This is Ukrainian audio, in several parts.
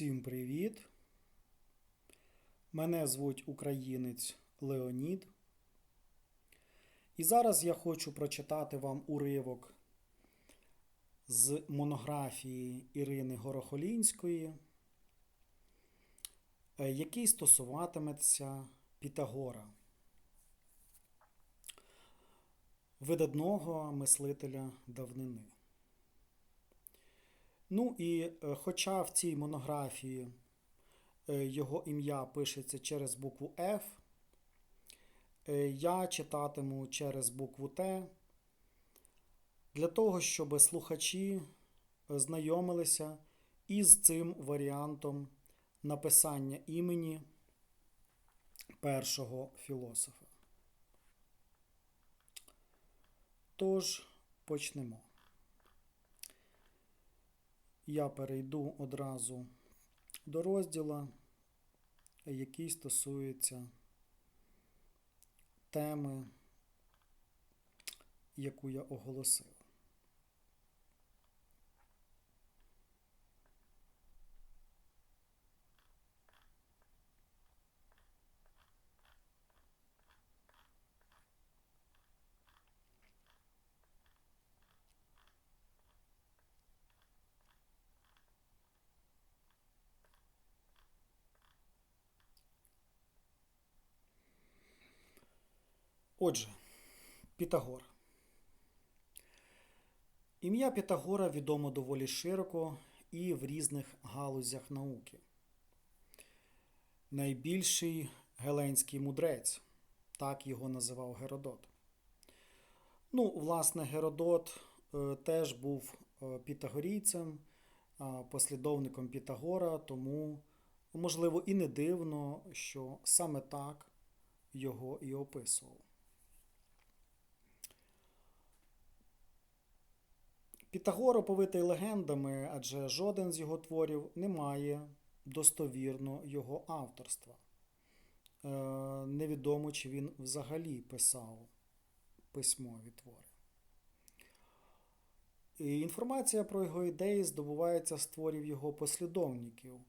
Всім привіт! Мене звуть українець Леонід. І зараз я хочу прочитати вам уривок з монографії Ірини Горохолінської, е, який стосуватиметься Пітагора, видатного мислителя давнини. Ну і е, хоча в цій монографії е, його ім'я пишеться через букву F, е, я читатиму через букву Т для того, щоб слухачі знайомилися із цим варіантом написання імені першого філософа. Тож почнемо. Я перейду одразу до розділу, який стосується теми, яку я оголосив. Отже, Пітагор. Ім'я Пітагора відомо доволі широко і в різних галузях науки. Найбільший геленський мудрець, так його називав Геродот. Ну, власне, Геродот е, теж був е, пітагорійцем, е, послідовником Пітагора, тому, можливо, і не дивно, що саме так його і описував. Пітагор оповитий легендами, адже жоден з його творів не має достовірно його авторства. Е, невідомо, чи він взагалі писав письмові твори. І інформація про його ідеї здобувається з творів його послідовників,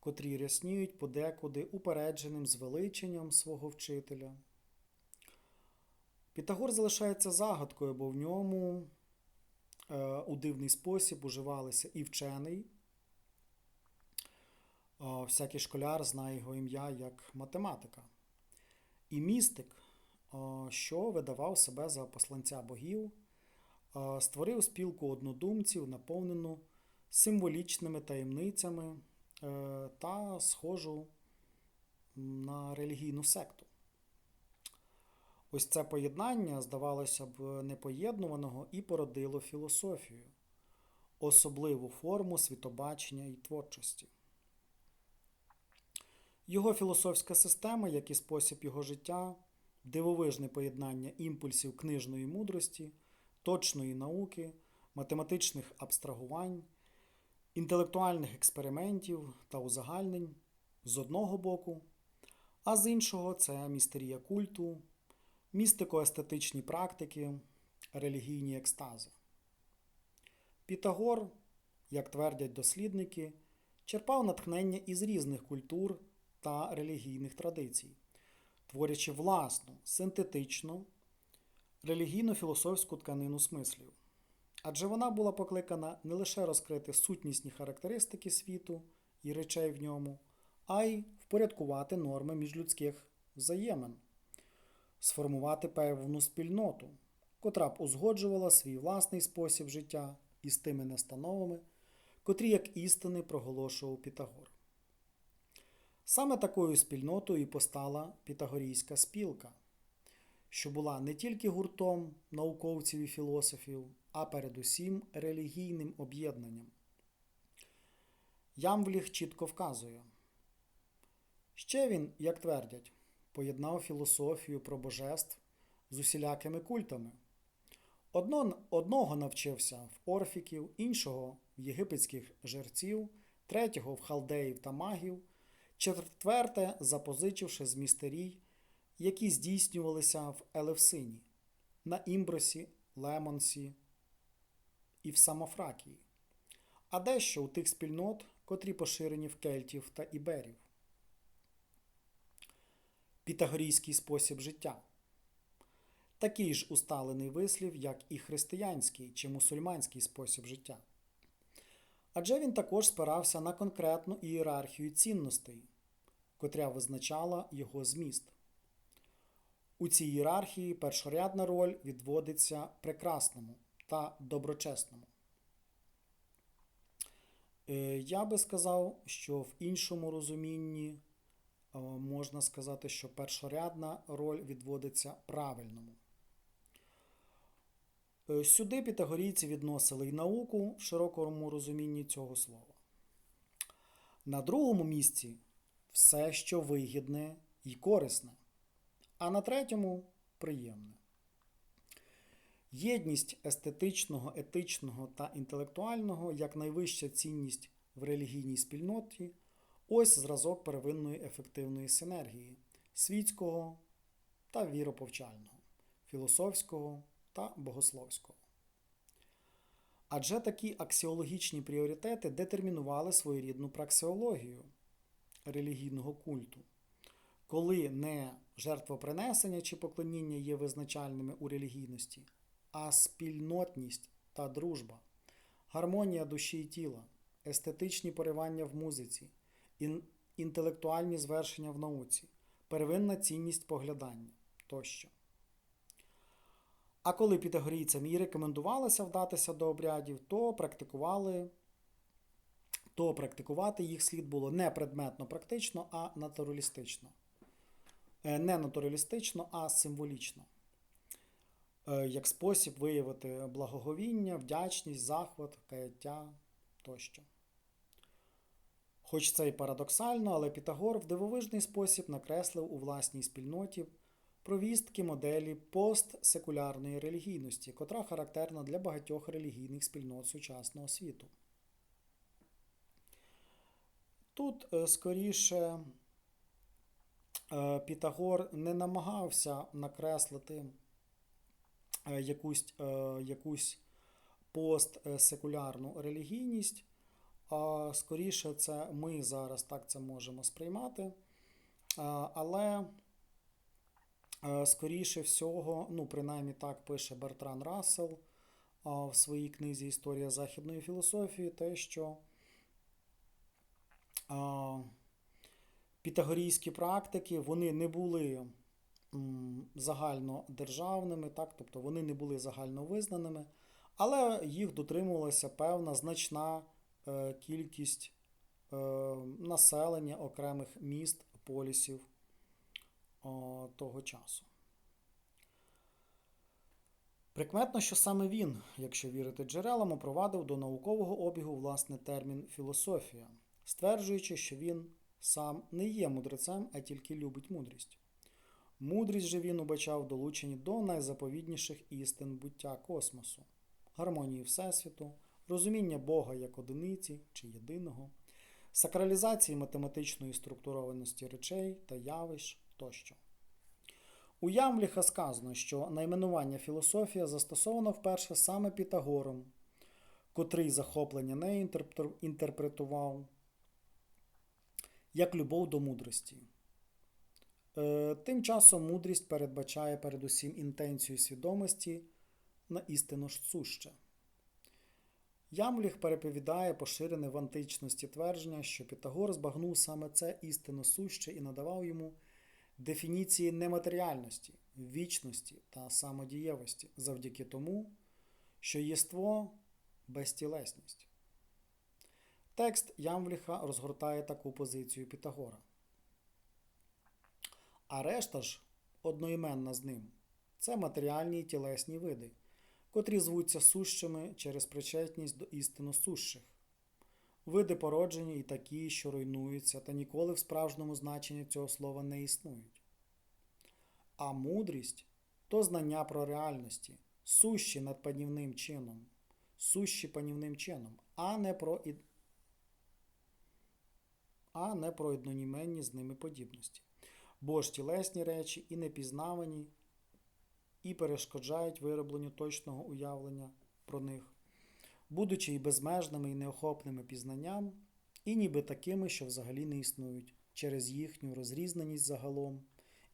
котрі рясніють подекуди упередженим звеличенням свого вчителя. Пітагор залишається загадкою, бо в ньому у дивний спосіб уживалися і вчений. Е, Всякий школяр знає його ім'я як математика. І містик, е, що видавав себе за посланця богів, е, створив спілку однодумців, наповнену символічними таємницями е, та схожу на релігійну секту. Ось це поєднання, здавалося б, непоєднуваного і породило філософію, особливу форму світобачення і творчості. Його філософська система, як і спосіб його життя, дивовижне поєднання імпульсів книжної мудрості, точної науки, математичних абстрагувань, інтелектуальних експериментів та узагальнень з одного боку, а з іншого це містерія культу, містико-естетичні практики, релігійні екстази. Пітагор, як твердять дослідники, черпав натхнення із різних культур та релігійних традицій, творячи власну, синтетичну, релігійно-філософську тканину смислів. Адже вона була покликана не лише розкрити сутнісні характеристики світу і речей в ньому, а й впорядкувати норми міжлюдських взаємин, сформувати певну спільноту, котра б узгоджувала свій власний спосіб життя із тими настановами, котрі як істини проголошував Пітагор. Саме такою спільнотою і постала Пітагорійська спілка, що була не тільки гуртом науковців і філософів, а передусім релігійним об'єднанням. Ямвліх чітко вказує. Ще він, як твердять, поєднав філософію про божеств з усілякими культами. Одно, одного навчився в орфіків, іншого в єгипетських жерців, третього в халдеїв та магів, четверте запозичивши з містерій, які здійснювалися в Елевсині, на Імбросі, Лемонсі і в Самофракії. А дещо у тих спільнот, котрі поширені в кельтів та іберів. Пітагорійський спосіб життя. Такий ж усталений вислів, як і християнський чи мусульманський спосіб життя. Адже він також спирався на конкретну ієрархію цінностей, котря визначала його зміст. У цій ієрархії першорядна роль відводиться прекрасному та доброчесному. Е, Я би сказав, що в іншому розумінні можна сказати, що першорядна роль відводиться правильному. Е, Сюди пітагорійці відносили й науку в широкому розумінні цього слова. На другому місці все, що вигідне і корисне, а на третьому приємне. Єдність естетичного, етичного та інтелектуального як найвища цінність в релігійній спільноті ось зразок первинної ефективної синергії світського та віроповчального, філософського та богословського. Адже такі аксіологічні пріоритети детермінували своєрідну праксеологію релігійного культу, коли не жертвопринесення чи поклоніння є визначальними у релігійності, а спільнотність та дружба, гармонія душі і тіла, естетичні поривання в музиці, інтелектуальні звершення в науці, первинна цінність поглядання тощо. А коли пітагорійцям і рекомендувалося вдатися до обрядів, то практикували, то практикувати їх слід було не предметно практично, а натуралістично. Е, Не натуралістично, а символічно. Е, Як спосіб виявити благоговіння, вдячність, захват, каяття тощо. Хоч це й парадоксально, але Пітагор в дивовижний спосіб накреслив у власній спільноті провістки моделі постсекулярної релігійності, котра характерна для багатьох релігійних спільнот сучасного світу. Тут е, скоріше е, Пітагор не намагався накреслити е, якусь, якусь постсекулярну релігійність, а скоріше це ми зараз так це можемо сприймати. Але скоріше всього, ну, принаймні так пише Бертран Рассел в своїй книзі Історія західної філософії, те, що пітагорійські практики вони не були загальнодержавними, так, тобто вони не були загальновизнаними, але їх дотримувалася певна значна кількість е, населення окремих міст, полісів того часу. Прикметно, що саме він, якщо вірити джерелам, опровадив до наукового обігу власне термін філософія, стверджуючи, що він сам не є мудрецем, а тільки любить мудрість. Мудрість же він убачав долучені до найзаповідніших істин буття космосу, гармонії Всесвіту, розуміння Бога як одиниці чи єдиного, сакралізації математичної структурованості речей та явищ тощо. У Ямліха сказано, що найменування філософія застосовано вперше саме Пітагором, котрий захоплення нею інтерпретував як любов до мудрості. Е, Тим часом мудрість передбачає передусім інтенцію свідомості на істину ж суще. Ямліх переповідає поширене в античності твердження, що Пітагор збагнув саме це істинно суще і надавав йому дефініції нематеріальності, вічності та самодієвості завдяки тому, що єство безтілесність. Текст Ямвліха розгортає таку позицію Пітагора. А решта ж, одноіменна з ним, це матеріальні і тілесні види, котрі звуться сущими через причетність до істинно сущих. Види породжені і такі, що руйнуються, та ніколи в справжньому значенні цього слова не існують. А мудрість то знання про реальності, сущі над панівним чином, сущі панівним чином, а не про і... а не про одноніменні з ними подібності. Бо ж тілесні речі і непізнавані, і перешкоджають виробленню точного уявлення про них, будучи і безмежними і неохопними пізнанням, і ніби такими, що взагалі не існують, через їхню розрізненість загалом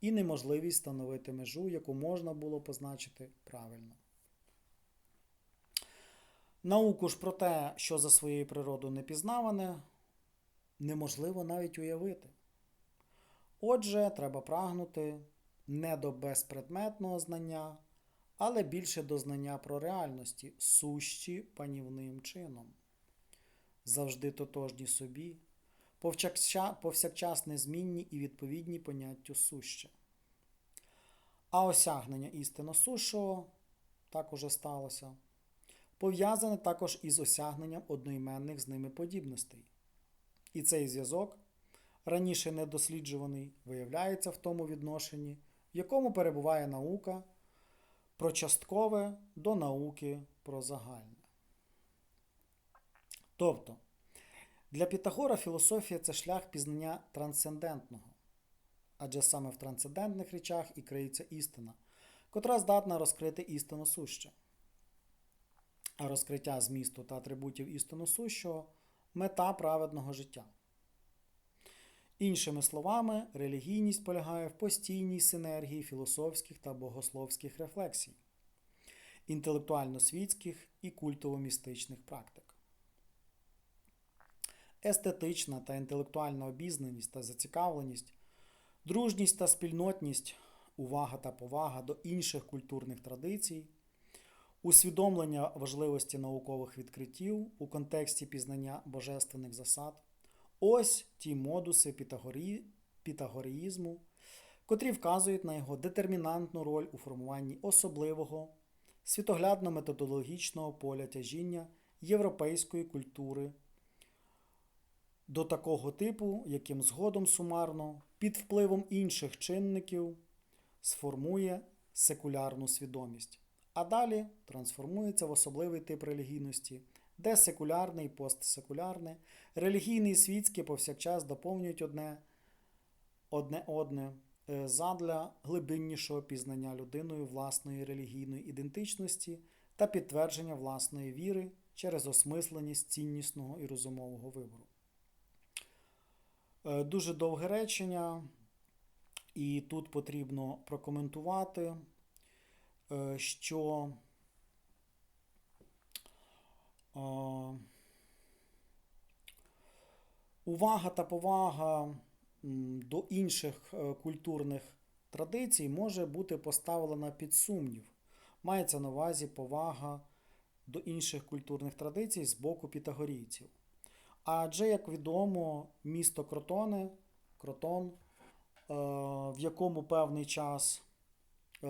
і неможливість встановити межу, яку можна було позначити правильно. Науку ж про те, що за своєю природою не пізнаване, неможливо навіть уявити. Отже, треба прагнути не до безпредметного знання, але більше до знання про реальності, сущі панівним чином. Завжди тотожні собі, повсякчас незмінні і відповідні поняттю суще. А осягнення істинно сущого так уже сталося, пов'язане також із осягненням одноіменних з ними подібностей. І цей зв'язок, раніше недосліджуваний, виявляється в тому відношенні, в якому перебуває наука про часткове до науки про загальне. Тобто, для Пітагора філософія це шлях пізнання трансцендентного, адже саме в трансцендентних речах і криється істина, котра здатна розкрити істину суще. А розкриття змісту та атрибутів істину сущого мета праведного життя. Іншими словами, релігійність полягає в постійній синергії філософських та богословських рефлексій, інтелектуально-світських і культово-містичних практик. Естетична та інтелектуальна обізнаність та зацікавленість, дружність та спільнотність, увага та повага до інших культурних традицій, усвідомлення важливості наукових відкриттів у контексті пізнання божественних засад. Ось ті модуси пітагорі... пітагоріїзму, котрі вказують на його детермінантну роль у формуванні особливого світоглядно-методологічного поля тяжіння європейської культури. До такого типу, яким згодом сумарно під впливом інших чинників сформує секулярну свідомість, а далі трансформується в особливий тип релігійності, де секулярне і постсекулярне, релігійне і світське повсякчас доповнюють одне одне одне е, задля глибиннішого пізнання людиною власної релігійної ідентичності та підтвердження власної віри через осмисленість ціннісного і розумового вибору. Е, Дуже довге речення, і тут потрібно прокоментувати, е, що увага та повага до інших е, культурних традицій може бути поставлена під сумнів. Мається на увазі повага до інших культурних традицій з боку пітагорійців. Адже, як відомо, місто Кротоне, Кротон, е, в якому певний час е,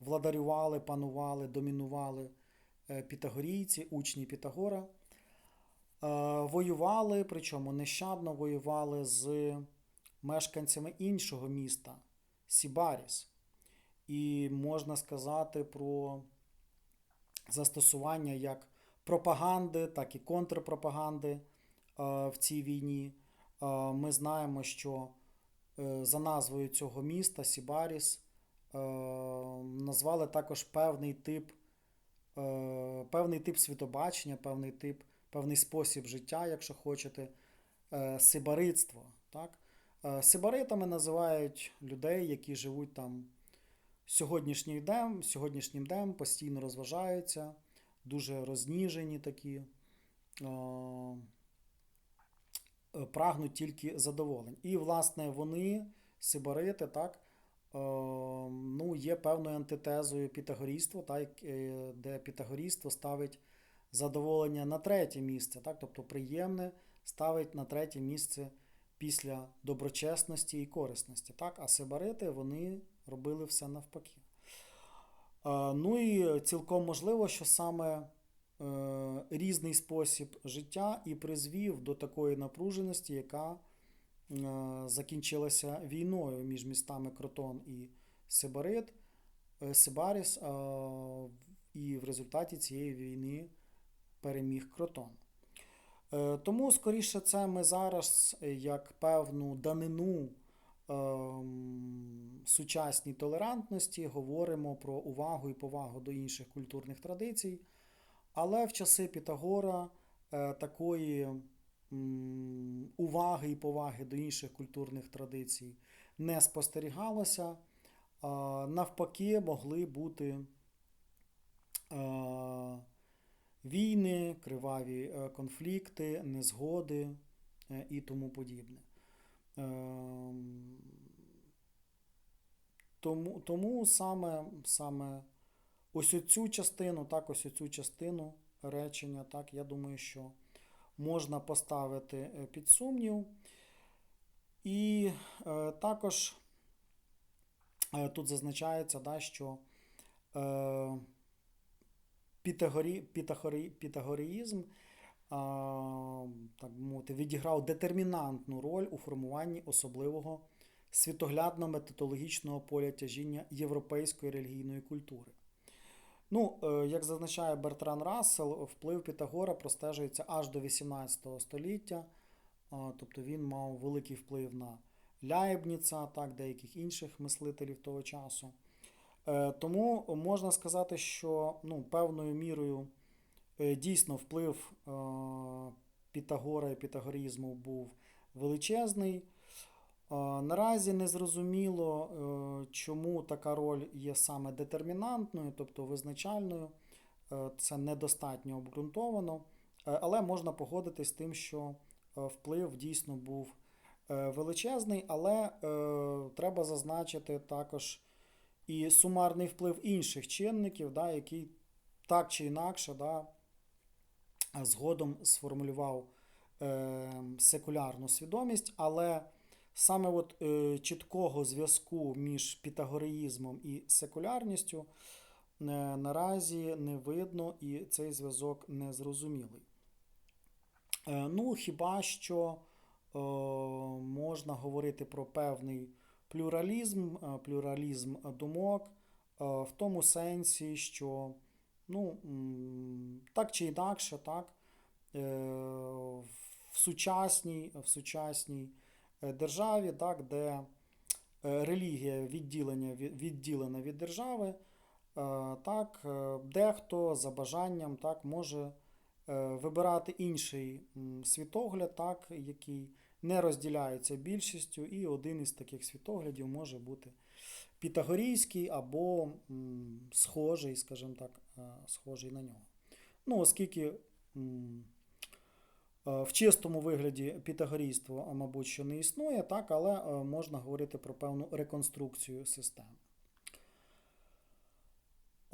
владарювали, панували, домінували пітагорійці, учні Пітагора, е, воювали, причому нещадно воювали з мешканцями іншого міста Сібаріс. І можна сказати про застосування як пропаганди, так і контрпропаганди е, в цій війні. Е, Ми знаємо, що е, за назвою цього міста Сібаріс е, назвали також певний тип, е, певний тип світобачення, певний тип, певний спосіб життя, якщо хочете, е, сибаритство. Так? Е, Сибаритами називають людей, які живуть там сьогоднішнім днем, сьогоднішнім днем постійно розважаються дуже розніжені такі, е, е, прагнуть тільки задоволень. І, власне, вони, сибарити, так, е, ну, є певною антитезою пітагорійства, так, е, де пітагорійство ставить задоволення на третє місце, так, тобто приємне ставить на третє місце після доброчесності і корисності. Так, а сибарити вони робили все навпаки. Е, Ну і цілком можливо, що саме е, різний спосіб життя і призвів до такої напруженості, яка е, закінчилася війною між містами Кротон і Сибарит, е, Сибаріс, е, і в результаті цієї війни переміг Кротон. Е, Тому, скоріше, це ми зараз е, як певну данину ем, сучасній толерантності говоримо про увагу і повагу до інших культурних традицій. Але в часи Пітагора е, такої уваги і поваги до інших культурних традицій не спостерігалося. Навпаки, могли бути е, війни, криваві е, конфлікти, незгоди е, і тому подібне. Ем, Тому, тому саме, саме ось цю частину, так, ось цю частину речення, так, я думаю, що можна поставити е, під сумнів. І е, також е, тут зазначається, да, що Пітагорі, Пітагорі, Пітагоріїзм так мовити, відіграв детермінантну роль у формуванні особливого світоглядно-методологічного поля тяжіння європейської релігійної культури. Ну, е, як зазначає Бертран Рассел, вплив Пітагора простежується аж до 18 століття, тобто він мав великий вплив на Ляєбніца, так, деяких інших мислителів того часу. Е, Тому можна сказати, що ну, певною мірою е, дійсно вплив е, Пітагора і пітагорізму був величезний. Е, Наразі не зрозуміло, е, чому така роль є саме детермінантною, тобто визначальною. Е, Це недостатньо обґрунтовано, але можна погодитись з тим, що вплив дійсно був величезний, але треба зазначити також і сумарний вплив інших чинників, да, який так чи інакше да, згодом сформулював е, секулярну свідомість, але саме от, е, чіткого зв'язку між пітагореїзмом і секулярністю е, наразі не видно, і цей зв'язок не зрозумілий. Е, ну, хіба що е, можна говорити про певний плюралізм, е, плюралізм думок, е, в тому сенсі, що ну, так чи інакше, так, е, в сучасній, в сучасній державі, так, де е, релігія відділення, відділена від держави, е, так, е, дехто за бажанням так, може е, вибирати інший світогляд, так, який не розділяється більшістю, і один із таких світоглядів може бути пітагорійський або схожий, скажімо так, е, схожий на нього. Ну, оскільки е, в чистому вигляді пітагорійство, мабуть, що не існує, так, але е, можна говорити про певну реконструкцію системи.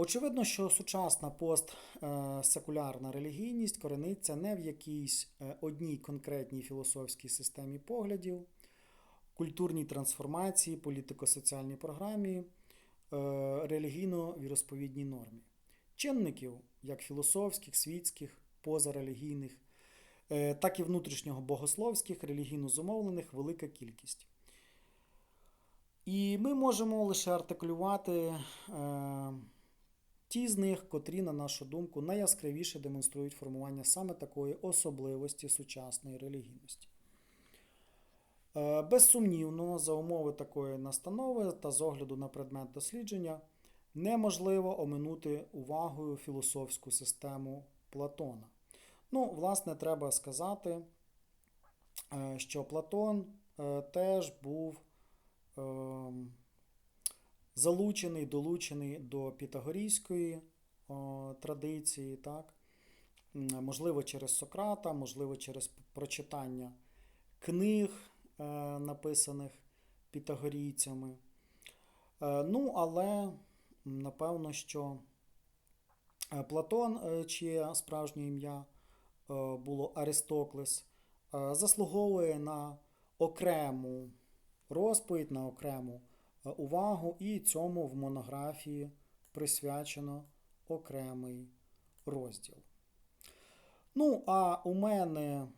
Очевидно, що сучасна постсекулярна релігійність корениться не в якійсь е, одній конкретній філософській системі поглядів, культурній трансформації, політико-соціальній програмі, е, релігійно-віросповідній нормі. Чинників, як філософських, світських, позарелігійних, е, так і внутрішнього богословських, релігійно зумовлених велика кількість. І ми можемо лише артикулювати е, ті з них, котрі, на нашу думку, найяскравіше демонструють формування саме такої особливості сучасної релігійності. Е, Безсумнівно, за умови такої настанови та з огляду на предмет дослідження, неможливо оминути увагою філософську систему Платона. Ну, власне, треба сказати, е, що Платон е, теж був ем, залучений, долучений до пітагорійської традиції, так? Можливо, через Сократа, можливо, через прочитання книг, е, написаних пітагорійцями. Ну, але напевно, що Платон, чиє справжнє ім'я було Аристоклес, е, заслуговує на окрему розповідь, на окрему е, увагу, і цьому в монографії присвячено окремий розділ. Ну, а у мене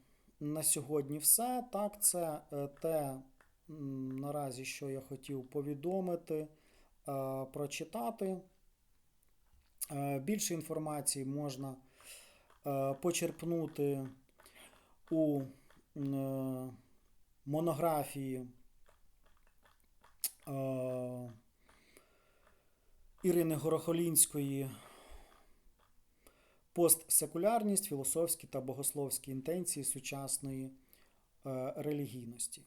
на сьогодні все. Так, це е, те наразі, що я хотів повідомити, е, прочитати. Е, Більше інформації можна е, почерпнути у е, монографії е, Ірини Горохолінської постсекулярність, філософські та богословські інтенції сучасної е, релігійності.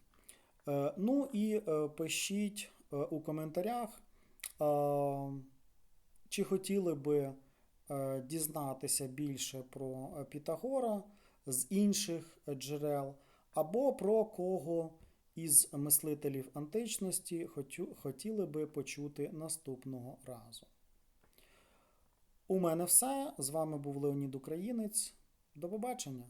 Е, Ну і е, пишіть е, у коментарях, е, чи хотіли би е, дізнатися більше про е, Пітагора з інших е, джерел, або про кого із мислителів античності хотіли би почути наступного разу. У мене все. З вами був Леонід Українець. До побачення!